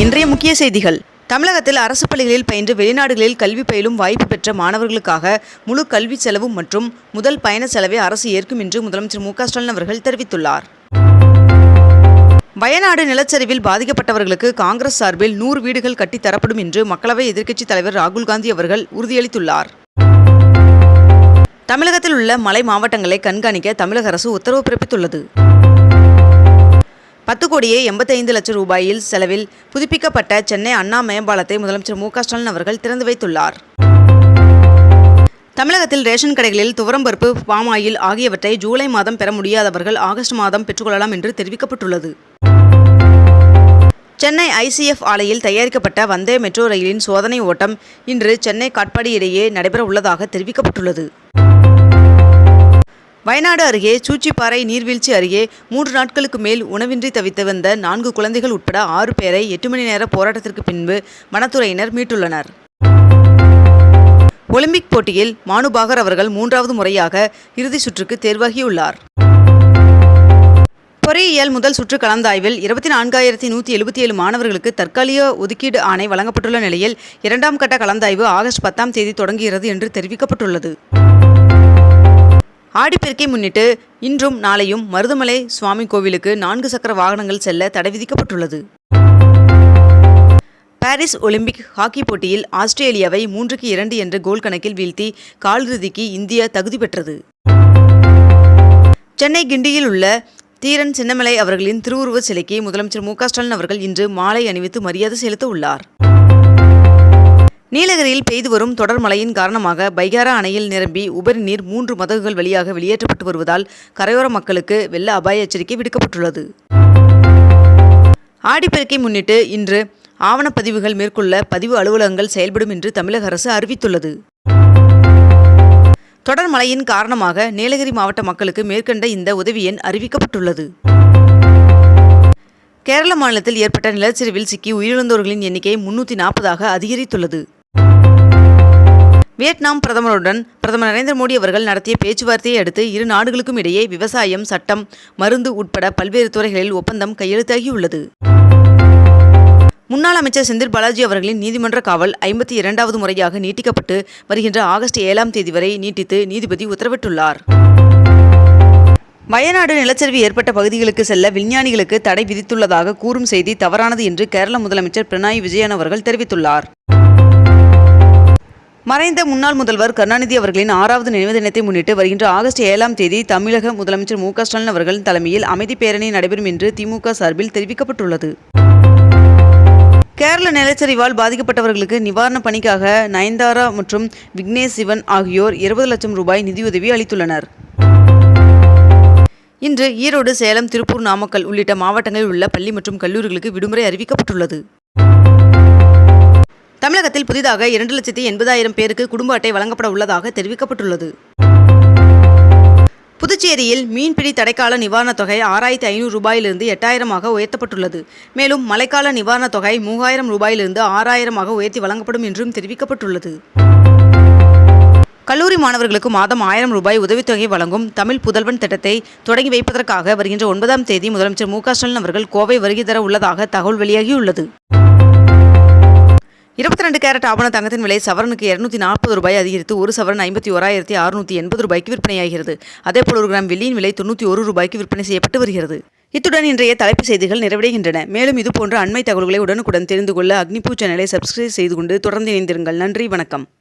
இன்றைய முக்கிய செய்திகள். தமிழகத்தில் அரசு பள்ளிகளில் பயின்று வெளிநாடுகளில் கல்வி பயிலும் வாய்ப்பு பெற்ற மாணவர்களுக்காக முழு கல்வி செலவு மற்றும் முதல் பயண செலவை அரசு ஏற்கும் என்று முதலமைச்சர் மு ஸ்டாலின் அவர்கள் தெரிவித்துள்ளார். வயநாடு நிலச்சரிவில் பாதிக்கப்பட்டவர்களுக்கு காங்கிரஸ் சார்பில் நூறு வீடுகள் கட்டித்தரப்படும் என்று மக்களவை எதிர்க்கட்சித் தலைவர் ராகுல் காந்தி அவர்கள் உறுதியளித்துள்ளார். தமிழகத்தில் உள்ள மலை மாவட்டங்களை கண்காணிக்க தமிழக அரசு உத்தரவு பிறப்பித்துள்ளது. பத்து கோடியே எண்பத்தைந்து லட்சம் ரூபாயில் செலவில் புதுப்பிக்கப்பட்ட சென்னை அண்ணா மேம்பாலத்தை முதலமைச்சர் மு ஸ்டாலின் அவர்கள் திறந்து வைத்துள்ளார். தமிழகத்தில் ரேஷன் கடைகளில் துவரம்பருப்பு பாம் ஆயில் ஆகியவற்றை ஜூலை மாதம் பெற முடியாதவர்கள் ஆகஸ்ட் மாதம் பெற்றுக்கொள்ளலாம் என்று தெரிவிக்கப்பட்டுள்ளது. சென்னை ஐசிஎஃப் ஆலையில் தயாரிக்கப்பட்ட வந்தே மெட்ரோ ரயிலின் சோதனை ஓட்டம் இன்று சென்னை காட்பாடி இடையே நடைபெற உள்ளதாக தெரிவிக்கப்பட்டுள்ளது. வயநாடு அருகே சூச்சிப்பாறை நீர்வீழ்ச்சி அருகே மூன்று நாட்களுக்கு மேல் உணவின்றி தவித்து வந்த நான்கு குழந்தைகள் உட்பட ஆறு பேரை எட்டு மணி நேர போராட்டத்திற்கு பின்பு வனத்துறையினர் மீட்டுள்ளனர். ஒலிம்பிக் போட்டியில் மானுபாகர் அவர்கள் மூன்றாவது முறையாக இறுதி சுற்றுக்கு தேர்வாகியுள்ளார். பொறியியல் முதல் சுற்று கலந்தாய்வில் இருபத்தி நான்காயிரத்தி நூற்றி எழுபத்தி ஏழு மாணவர்களுக்கு தற்காலிக ஒதுக்கீடு ஆணை வழங்கப்பட்டுள்ள நிலையில் இரண்டாம் கட்ட கலந்தாய்வு ஆகஸ்ட் பத்தாம் தேதி தொடங்குகிறது என்று தெரிவிக்கப்பட்டுள்ளது. ஆடிப்பெருக்கை முன்னிட்டு இன்றும் நாளையும் மருதமலை சுவாமி கோவிலுக்கு நான்கு சக்கர வாகனங்கள் செல்ல தடை விதிக்கப்பட்டுள்ளது. பாரிஸ் ஒலிம்பிக் ஹாக்கி போட்டியில் ஆஸ்திரேலியாவை மூன்றுக்கு இரண்டு என்ற கோல் கணக்கில் வீழ்த்தி காலிறுதிக்கு இந்தியா தகுதி பெற்றது. சென்னை கிண்டியில் உள்ள தீரன் சின்னமலை அவர்களின் திருவுருவச் சிலைக்கு முதலமைச்சர் மு க ஸ்டாலின் அவர்கள் இன்று மாலை அணிவித்து மரியாதை செலுத்த உள்ளார் நீலகிரியில் பெய்து வரும் தொடர் மழையின் காரணமாக பைகாரா அணையில் நிரம்பி உபரி நீர் மூன்று மதகுகள் வழியாக வெளியேற்றப்பட்டு வருவதால் கரையோர மக்களுக்கு வெள்ள அபாய எச்சரிக்கை விடுக்கப்பட்டுள்ளது. ஆடிப்பெருக்கை முன்னிட்டு இன்று ஆவணப்பதிவுகள் மேற்கொள்ள பதிவு அலுவலகங்கள் செயல்படும் என்று தமிழக அரசு அறிவித்துள்ளது. தொடர் மழையின் காரணமாக நீலகிரி மாவட்ட மக்களுக்கு மேற்கண்ட இந்த உதவி எண் அறிவிக்கப்பட்டுள்ளது. கேரள மாநிலத்தில் ஏற்பட்ட நிலச்சரிவில் சிக்கி உயிரிழந்தோர்களின் எண்ணிக்கை முன்னூற்றி நாற்பதாக அதிகரித்துள்ளது. வியட்நாம் பிரதமருடன் பிரதமர் நரேந்திர மோடி அவர்கள் நடத்திய பேச்சுவார்த்தையை அடுத்து இரு நாடுகளுக்கும் இடையே விவசாயம் சட்டம் மருந்து உட்பட பல்வேறு துறைகளில் ஒப்பந்தம் கையெழுத்தாகியுள்ளது. முன்னாள் அமைச்சர் செந்தில் பாலாஜி அவர்களின் நீதிமன்ற காவல் ஐம்பத்தி இரண்டாவது முறையாக நீட்டிக்கப்பட்டு வருகின்ற ஆகஸ்ட் ஏழாம் தேதி வரை நீட்டித்து நீதிபதி உத்தரவிட்டுள்ளார். வயநாடு நிலச்சரிவு ஏற்பட்ட பகுதிகளுக்கு செல்ல விஞ்ஞானிகளுக்கு தடை விதித்துள்ளதாக கூறும் செய்தி தவறானது என்று கேரள முதலமைச்சர் பினராயி விஜயன் அவர்கள் தெரிவித்துள்ளார். மறைந்த முன்னாள் முதல்வர் கருணாநிதி அவர்களின் ஆறாவது நினைவு தினத்தை முன்னிட்டு வருகின்ற ஆகஸ்ட் ஏழாம் தேதி தமிழக முதலமைச்சர் மு க ஸ்டாலின் அவர்களின் தலைமையில் அமைதி பேரணி நடைபெறும் என்று திமுக சார்பில் தெரிவிக்கப்பட்டுள்ளது. கேரள நிலச்சரிவால் பாதிக்கப்பட்டவர்களுக்கு நிவாரணப் பணிக்காக நயன்தாரா மற்றும் விக்னேஷ் சிவன் ஆகியோர் இருபது லட்சம் ரூபாய் நிதியுதவி அளித்துள்ளனர். இன்று ஈரோடு சேலம் திருப்பூர் நாமக்கல் உள்ளிட்ட மாவட்டங்களில் உள்ள பள்ளி மற்றும் கல்லூரிகளுக்கு விடுமுறை அறிவிக்கப்பட்டுள்ளது. தமிழகத்தில் புதிதாக இரண்டு லட்சத்தி எண்பதாயிரம் பேருக்கு குடும்ப அட்டை வழங்கப்பட உள்ளதாக தெரிவிக்கப்பட்டுள்ளது. புதுச்சேரியில் மீன்பிடி தடைக்கால நிவாரணத் தொகை ஆறாயிரத்தி ஐநூறு ரூபாயிலிருந்து எட்டாயிரமாக உயர்த்தப்பட்டுள்ளது. மேலும் மழைக்கால நிவாரணத் தொகை மூவாயிரம் ரூபாயிலிருந்து ஆறாயிரமாக உயர்த்தி வழங்கப்படும் என்றும் தெரிவிக்கப்பட்டுள்ளது. கல்லூரி மாணவர்களுக்கு மாதம் ஆயிரம் ரூபாய் உதவித்தொகை வழங்கும் தமிழ் புதல்வன் திட்டத்தை தொடங்கி வைப்பதற்காக வருகின்ற ஒன்பதாம் தேதி முதலமைச்சர் மு க ஸ்டாலின் அவர்கள் கோவை வருகை தர உள்ளதாக தகவல் வெளியாகியுள்ளது. இருபத்தி ரெண்டு கேரட் ஆபண தங்கத்தின் விலை சவரனுக்கு இருநூத்தி நாற்பது ரூபாய் அதிகரித்து ஒரு சவரன் ஐம்பத்தி ஓராயிரத்தி அறுநூத்தி எண்பது ரூபாய்க்கு விற்பனையாகிறது. அதேபோல் ஒரு கிராம் வெள்ளியின் விலை தொண்ணூற்றி ஒரு ரூபாய்க்கு விற்பனை செய்யப்பட்டு வருகிறது. இத்துடன் இன்றைய தலைப்புச் செய்திகள் நிறைவடைகின்றன. மேலும் இதுபோன்ற அண்மை தகவல்களை உடனுக்குடன் தெரிந்து கொள்ள அக்னிபூ சேனலை சப்ஸ்கிரைப் செய்து கொண்டு தொடர்ந்து இணைந்திருங்கள். நன்றி வணக்கம்.